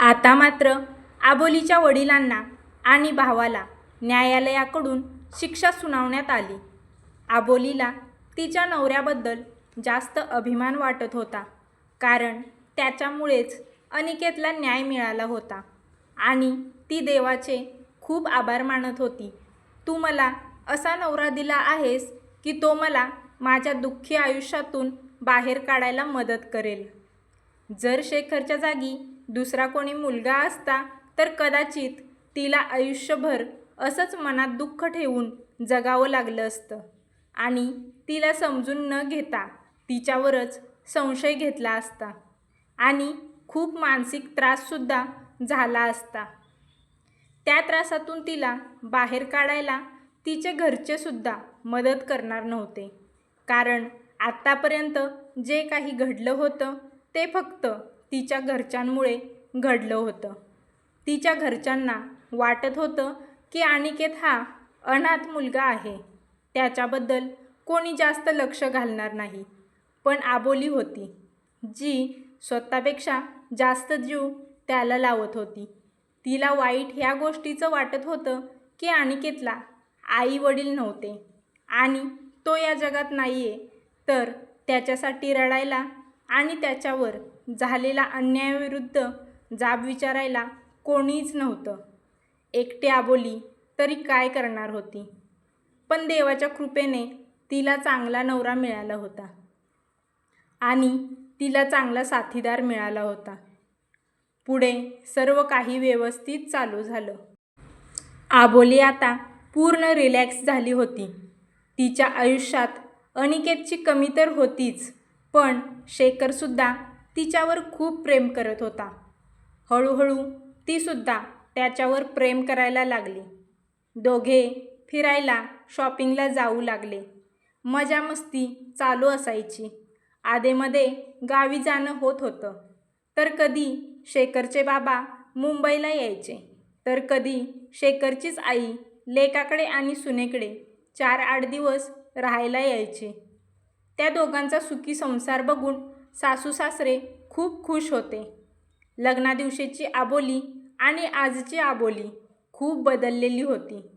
आता मात्र आबोलीच्या वडिलांना आणि भावाला न्यायालयाकडून शिक्षा सुनावण्यात आली. आबोलीला तिच्या नवऱ्याबद्दल जास्त अभिमान वाटत होता कारण त्याच्यामुळेच अनिकेतला न्याय मिळाला होता आणि ती देवाचे खूप आभार मानत होती. तू मला असा नवरा दिला आहेस की तो मला माझ्या दुःखी आयुष्यातून बाहेर काढायला मदत करेल. जर शेखरच्या जागी दुसरा कोणी मुलगा असता तर कदाचित तिला आयुष्यभर असंच मनात दुःख ठेवून जगावं लागलं असतं. आणि तिला समजून न घेता तिच्यावरच संशय घेतला असता. आणि खूप मानसिक त्राससुद्धा झाला असता. त्या त्रासातून तिला बाहेर काढायला तिचे घरचेसुद्धा मदत करणार नव्हते. कारण आत्तापर्यंत जे काही घडलं होतं ते फक्त तिच्या घरच्यांमुळे घडलं होतं. तिच्या घरच्यांना वाटत होतं की अनिकेत हा अनाथ मुलगा आहे. त्याच्याबद्दल कोणी जास्त लक्ष घालणार नाही. पण आबोली होती जी स्वतःपेक्षा जास्त जीव त्याला लावत होती. तिला वाईट ह्या गोष्टीचं वाटत होतं की अनिकेतला आई वडील नव्हते आणि तो या जगात नाही आहे तर त्याच्यासाठी रडायला आणि त्याच्यावर झालेला अन्यायाविरुद्ध जाब विचारायला कोणीच नव्हतं. एकटे आबोली तरी काय करणार होती? पण देवाच्या कृपेने तिला चांगला नवरा मिळाला होता. आणि तिला चांगला साथीदार मिळाला होता. पुढे सर्व काही व्यवस्थित चालू झालं. आबोली आता पूर्ण रिलॅक्स झाली होती. तिच्या आयुष्यात अनिकेतची कमी तर होतीच. पण शेखरसुद्धा तिच्यावर खूप प्रेम करत होता. हळूहळू तीसुद्धा त्याच्यावर प्रेम करायला लागली. दोघे फिरायला शॉपिंगला जाऊ लागले. मजा मस्ती चालू असायची. आधेमध्ये गावी जाणं होत होतं. तर कधी शेखरचे बाबा मुंबईला यायचे. तर कधी शेखरचीच आई लेकाकडे आणि सुनेकडे चार आठ दिवस राहायला यायचे. त्या दोघांचा सुखी संसार बघून सासू सासरे खूप खुश होते. लग्नादिवशीची आबोली आणि आजची आबोली खूप बदललेली होती.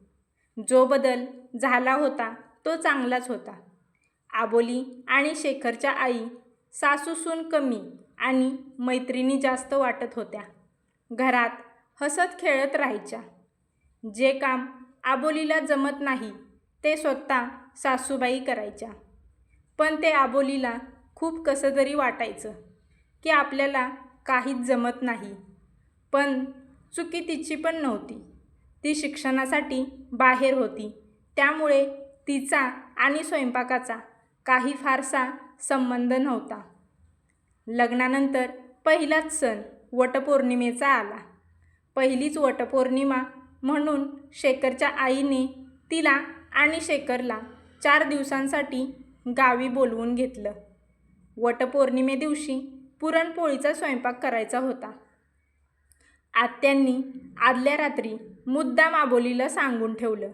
जो बदल झाला होता तो चांगलाच होता. आबोली आणि शेखरच्या आई सासूसून कमी आणि मैत्रिणी जास्त वाटत होत्या. घरात हसत खेळत राहायच्या. जे काम आबोलीला जमत नाही ते स्वतः सासूबाई करायच्या. पण ते आबोलीला खूप कसं तरी वाटायचं की आपल्याला काहीच जमत नाही. पण चुकी तिची पण नव्हती. ती शिक्षणासाठी बाहेर होती. त्यामुळे तिचा आणि स्वयंपाकाचा काही फारसा संबंध नव्हता. लग्नानंतर पहिलाच सण वटपौर्णिमेचा आला. पहिलीच वटपौर्णिमा म्हणून शेखरच्या आईने तिला आणि शेखरला चार दिवसांसाठी गावी बोलवून घेतलं. वटपौर्णिमे दिवशी पुरणपोळीचा स्वयंपाक करायचा होता. आत्यांनी आदल्या रात्री मुद्दाम आबोलीला सांगून ठेवलं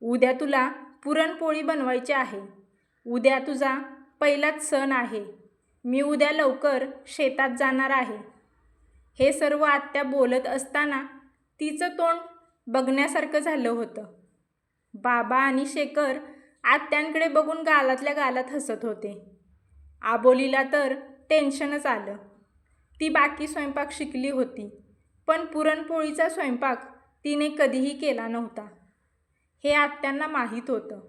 उद्या तुला पुरणपोळी बनवायची आहे. उद्या तुझा पहिलाच सण आहे. मी उद्या लवकर शेतात जाणार आहे. हे सर्व आत्या बोलत असताना तिचं तोंड बघण्यासारखं झालं होतं. बाबा आणि शेखर आत्यांकडे बघून गालातल्या गालात हसत होते. आबोलीला तर टेन्शनच आलं. ती बाकी स्वयंपाक शिकली होती पण पुरणपोळीचा स्वयंपाक तिने कधीही केला नव्हता. हे आत्यांना माहीत होतं.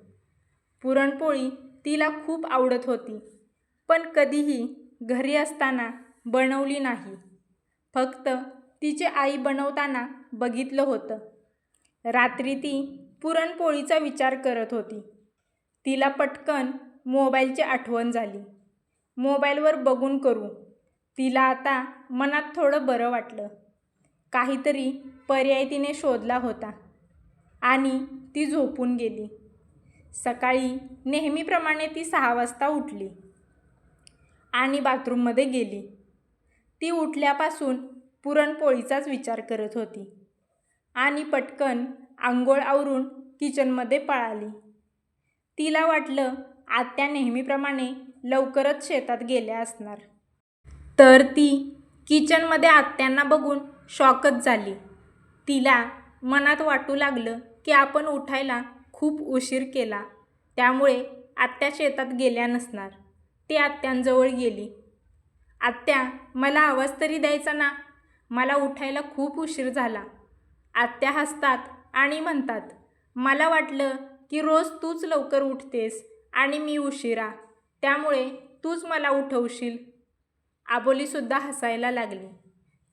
पुरणपोळी तिला खूप आवडत होती पण कधीही घरी असताना बनवली नाही. फक्त तिची आई बनवताना बघितलं होतं. रात्री ती पुरणपोळीचा विचार करत होती. तिला पटकन मोबाईलची आठवण झाली. मोबाईलवर बघून करू. तिला आता मनात थोडं बरं वाटलं. काहीतरी पर्याय तिने शोधला होता आणि ती झोपून गेली. सकाळी नेहमीप्रमाणे ती सहा वाजता उठली आणि बाथरूममध्ये गेली. ती उठल्यापासून पुरणपोळीचाच विचार करत होती आणि पटकन आंघोळ आवरून किचनमध्ये पळाली. तिला वाटलं आत्या नेहमीप्रमाणे लवकरच शेतात गेल्या असणार. तर ती किचनमध्ये आत्यांना बघून शॉकच झाली. तिला मनात वाटू लागलं की आपण उठायला खूप उशीर केला. त्यामुळे आत्या शेतात गेल्या नसणार. ती आत्यांजवळ गेली. आत्या मला आवाज तरी द्यायचा ना? मला उठायला खूप उशीर झाला. आत्या हसतात आणि म्हणतात मला वाटलं की रोज तूच लवकर उठतेस आणि मी उशिरा. त्यामुळे तूच मला उठवशील. आबोलीसुद्धा हसायला लागली.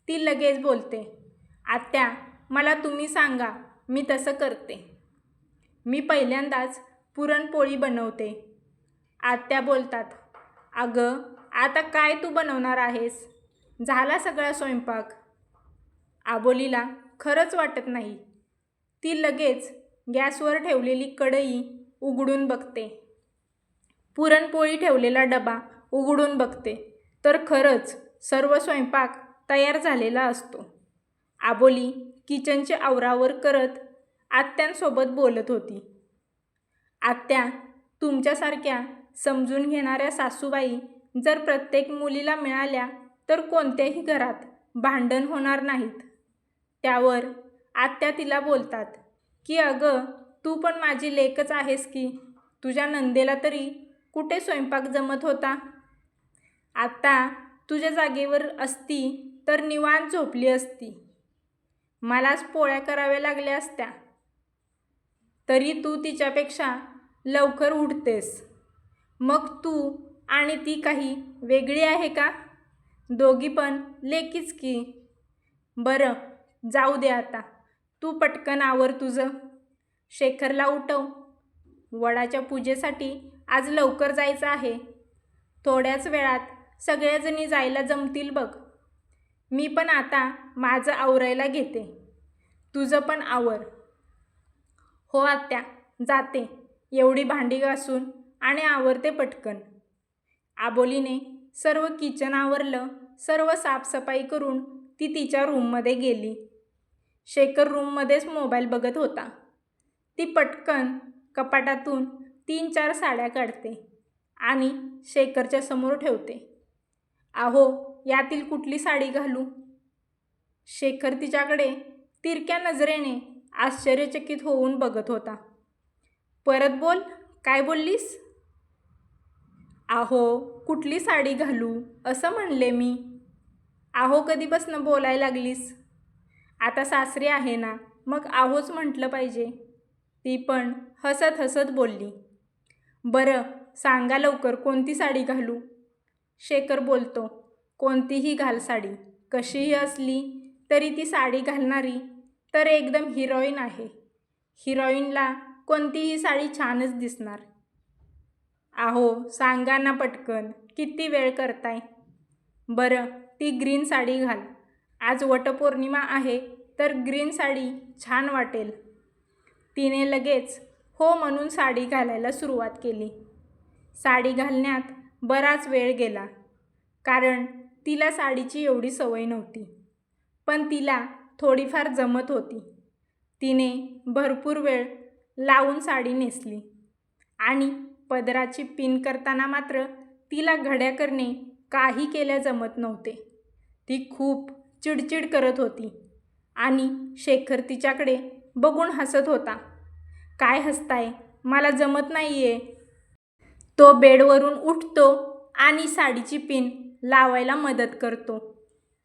ती लगेच बोलते आत्या मला तुम्ही सांगा मी तसं करते. मी पहिल्यांदाच पुरणपोळी बनवते. आत्या बोलतात अगं आता काय तू बनवणार आहेस? झाला सगळा स्वयंपाक. आबोलीला खरंच वाटत नाही. ती लगेच गॅसवर ठेवलेली कढई उघडून बघते. पुरणपोळी ठेवलेला डबा उघडून बघते. तर खरंच सर्व स्वयंपाक तयार झालेला असतो. आबोली किचनचे आवरावर करत आत्यांसोबत बोलत होती. आत्या तुमच्यासारख्या समजून घेणाऱ्या सासूबाई जर प्रत्येक मुलीला मिळाल्या तर कोणत्याही घरात भांडण होणार नाहीत. त्यावर आत्या तिला बोलतात. की अगं तू पण माझी लेकच आहेस की. तुझ्या नंदेला तरी कुठे स्वयंपाक जमत होता? आत्ता तुझ्या जागेवर असती तर निवांत झोपली असती. मलाच पोळ्या कराव्या लागल्या असत्या. तरी तू तिच्यापेक्षा लवकर उठतेस. मग तू आणि ती काही वेगळी आहे का? दोघी पण लेकीच की. बरं जाऊ दे आता. तू पटकन आवर तुझं. शेखरला उठव. वडाच्या पूजेसाठी आज लवकर जायचं आहे. थोड्याच वेळात सगळ्याजणी जायला जमतील बघ. मी पण आता माझं आवरायला घेते. तुझं पण आवर. हो आत्या जाते. एवढी भांडी घासून आणि आवरते पटकन. आबोलीने सर्व किचन आवरलं सर्व साफसफाई करून ती तिच्या रूममध्ये गेली. शेखर रूममध्येच मोबाईल बघत होता. ती पटकन कपाटातून तीन चार साड्या काढते आणि शेखरच्या समोर ठेवते. आहो यातील कुठली साडी घालू? शेखर तिच्याकडे तिरक्या नजरेने आश्चर्यचकित होऊन बघत होता. परत बोल काय बोललीस? आहो कुठली साडी घालू असं म्हणले मी. आहो कधीपासनं बोलायला लागलीस? आता सासरी आहे ना मग आहोच म्हटलं पाहिजे. ती पण हसत हसत बोलली. बरं सांगा लवकर कोणती साडी घालू? शेखर बोलतो कोणतीही घाल साडी. कशीही असली तरी ती साडी घालणारी तर एकदम हिरोईन आहे. हिरोईनला कोणतीही साडी छानच दिसणार. आहो सांगा ना पटकन किती वेळ करताय? बरं ती ग्रीन साडी घाल. आज वटपौर्णिमा आहे तर ग्रीन साडी छान वाटेल. तिने लगेच हो म्हणून साडी घालायला सुरुवात केली. साडी घालण्यात बराच वेळ गेला कारण तिला साडीची एवढी सवय नव्हती. पण तिला थोडीफार जमत होती. तिने भरपूर वेळ लावून साडी नेसली आणि पदराची पिन करताना मात्र तिला घड्या करणे काही केल्या जमत नव्हते. ती खूप चिडचिड करत होती. आणि शेखर तिच्याकडे बघून हसत होता. काय हसताय? मला जमत नाही आहे तो बेडवरून उठतो आणि साडीची पिन लावायला मदत करतो.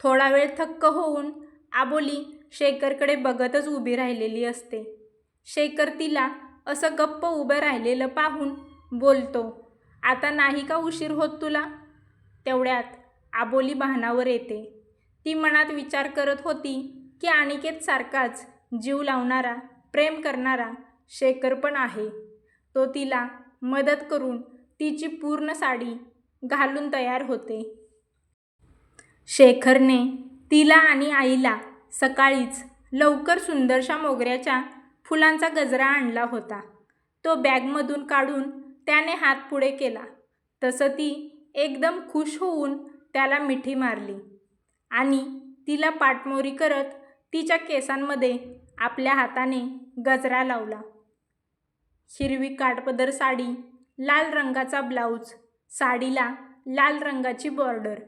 थोडा वेळ थक्क होऊन आबोली शेखरकडे बघतच उभी राहिलेली असते. शेखर तिला असं गप्प उभं राहिलेलं पाहून बोलतो आता नाही का उशीर होत तुला? तेवढ्यात आबोली भानावर येते. ती मनात विचार करत होती की अनिकेत सारखाच जीव लावणारा प्रेम करणारा शेखर पण आहे. तो तिला मदत करून तिची पूर्ण साडी घालून तयार होते. शेखरने तिला आणि आईला सकाळीच लवकर सुंदरशा मोगऱ्याच्या फुलांचा गजरा आणला होता. तो बॅगमधून काढून त्याने हात पुढे केला. तसं ती एकदम खुश होऊन त्याला मिठी मारली. आणि तिला पाठमोरी करत तिच्या केसांमध्ये आपल्या हाताने गजरा लावला. हिरवी काठपदर साडी लाल रंगाचा ब्लाऊज साडीला लाल रंगाची बॉर्डर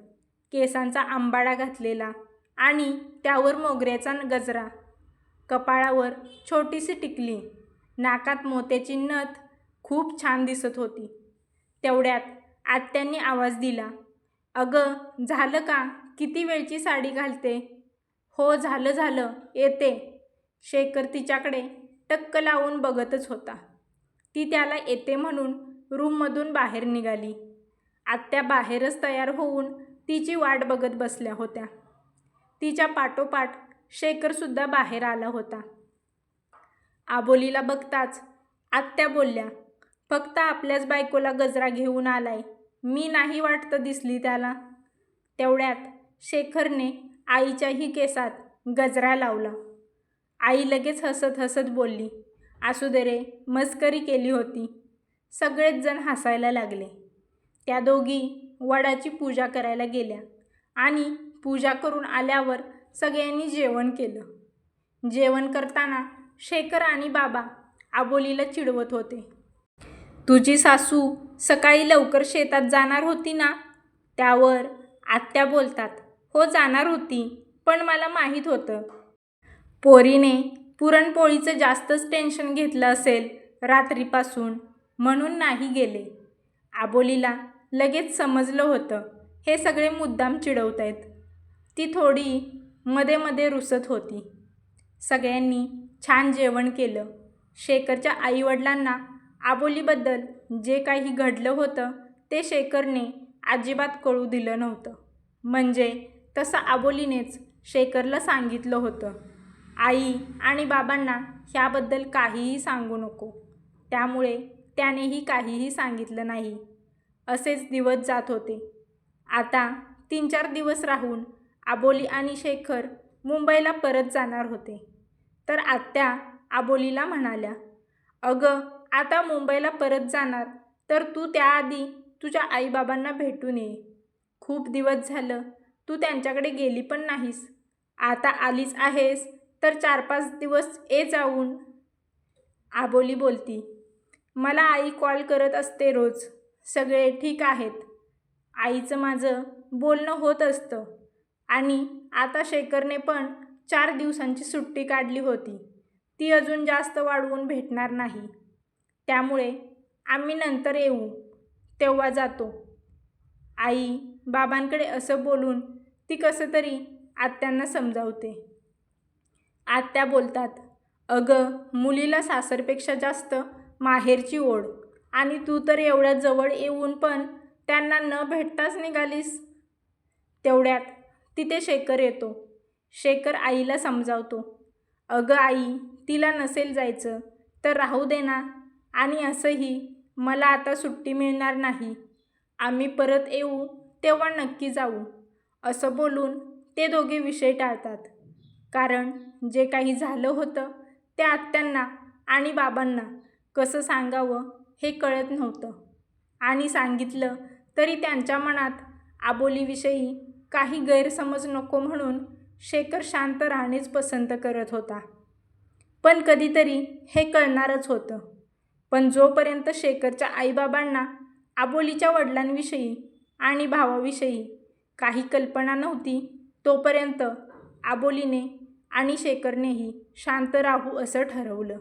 केसांचा आंबाडा घातलेला आणि त्यावर मोगऱ्याचा गजरा. कपाळावर छोटीशी टिकली नाकात मोत्याची नथ खूप छान दिसत होती. तेवढ्यात आत्यांनी आवाज दिला अगं झालं का? किती वेळची साडी घालते? हो झालं झालं येते. शेखर तिच्याकडे टक्क लावून बघतच होता. ती त्याला येते म्हणून रूममधून बाहेर निघाली. आत्या बाहेरच तयार होऊन तिची वाट बघत बसल्या होत्या. तिच्या पाठोपाठ शेखरसुद्धा बाहेर आला होता. आबोलीला बघताच आत्या बोलल्या फक्त आपल्याच बायकोला गजरा घेऊन आलाय. मी नाही वाटतं दिसली त्याला. तेवढ्यात शेखरने आईच्याही केसात गजरा लावला. आई लगेच हसत हसत बोलली असू दे रे मस्करी केली होती. सगळेच जण हसायला लागले. त्या दोघी वडाची पूजा करायला गेल्या आणि पूजा करून आल्यावर सगळ्यांनी जेवण केलं. जेवण करताना शेखर आणि बाबा आबोलीला चिडवत होते. तुझी सासू सकाळी लवकर शेतात जाणार होती ना? त्यावर आत्या बोलतात. हो जाणार होती पण मला माहीत होतं. पोरीने पुरणपोळीचं जास्तच टेन्शन घेतलं असेल रात्रीपासून म्हणून नाही गेले. आबोलीला लगेच समजलं होतं हे सगळे मुद्दाम चिडवत आहेत. ती थोडी मध्ये मध्ये रुसत होती. सगळ्यांनी छान जेवण केलं. शेखरच्या आईवडिलांना आबोलीबद्दल जे काही घडलं होतं ते शेखरने अजिबात कळू दिलं नव्हतं. म्हणजे तसं आबोलीनेच शेखरला सांगितलं होतं आई आणि बाबांना ह्याबद्दल काहीही सांगू नको. त्यामुळे त्यानेही काहीही सांगितलं नाही. असेच दिवस जात होते. आता तीन चार दिवस राहून आबोली आणि शेखर मुंबईला परत जाणार होते. तर आत्या आबोलीला म्हणाल्या अगं आता मुंबईला परत जाणार तर तू त्याआधी तुझ्या आईबाबांना भेटून ये. खूप दिवस झालं तू त्यांच्याकडे गेली पण नाहीस. आता आलीच आहेस तर चार पाच दिवस ये जाऊन. आबोली बोलती मला आई कॉल करत असते रोज. सगळे ठीक आहेत. आईचं माझं बोलणं होत असतं. आणि आता शेखरने पण चार दिवसांची सुट्टी काढली होती. ती अजून जास्त वाढवून भेटणार नाही. त्यामुळे आम्ही नंतर येऊ. तेव्हा जातो. आई बाबांकडे असं बोलून ती कसं तरी आत्यांना समजावते. आत्या बोलतात अगं मुलीला सासरपेक्षा जास्त माहेरची ओढ. आणि तू तर एवढ्या जवळ येऊन पण त्यांना न भेटताच निघालीस. तेवढ्यात तिथे शेखर येतो. शेखर आईला समजावतो अगं आई तिला नसेल जायचं तर राहू दे ना. आणि असंही मला आता सुट्टी मिळणार नाही. आम्ही परत येऊ तेव्हा नक्की जाऊ. असं बोलून ते दोघे विषय टाळतात. कारण जे काही झालं होतं ते आत्यांना आणि बाबांना कसं सांगावं हे कळत नव्हतं. आणि सांगितलं तरी त्यांच्या मनात आबोलीविषयी काही गैरसमज नको म्हणून शेखर शांत राहणेच पसंत करत होता. पण कधीतरी हे कळणारच होतं. पण जोपर्यंत शेखरच्या आईबाबांना आबोलीच्या वडिलांविषयी आणि भावाविषयी काही कल्पना नव्हती. तोपर्यंत आबोलीने आणि शेखरनेही शांत राहू असं ठरवलं.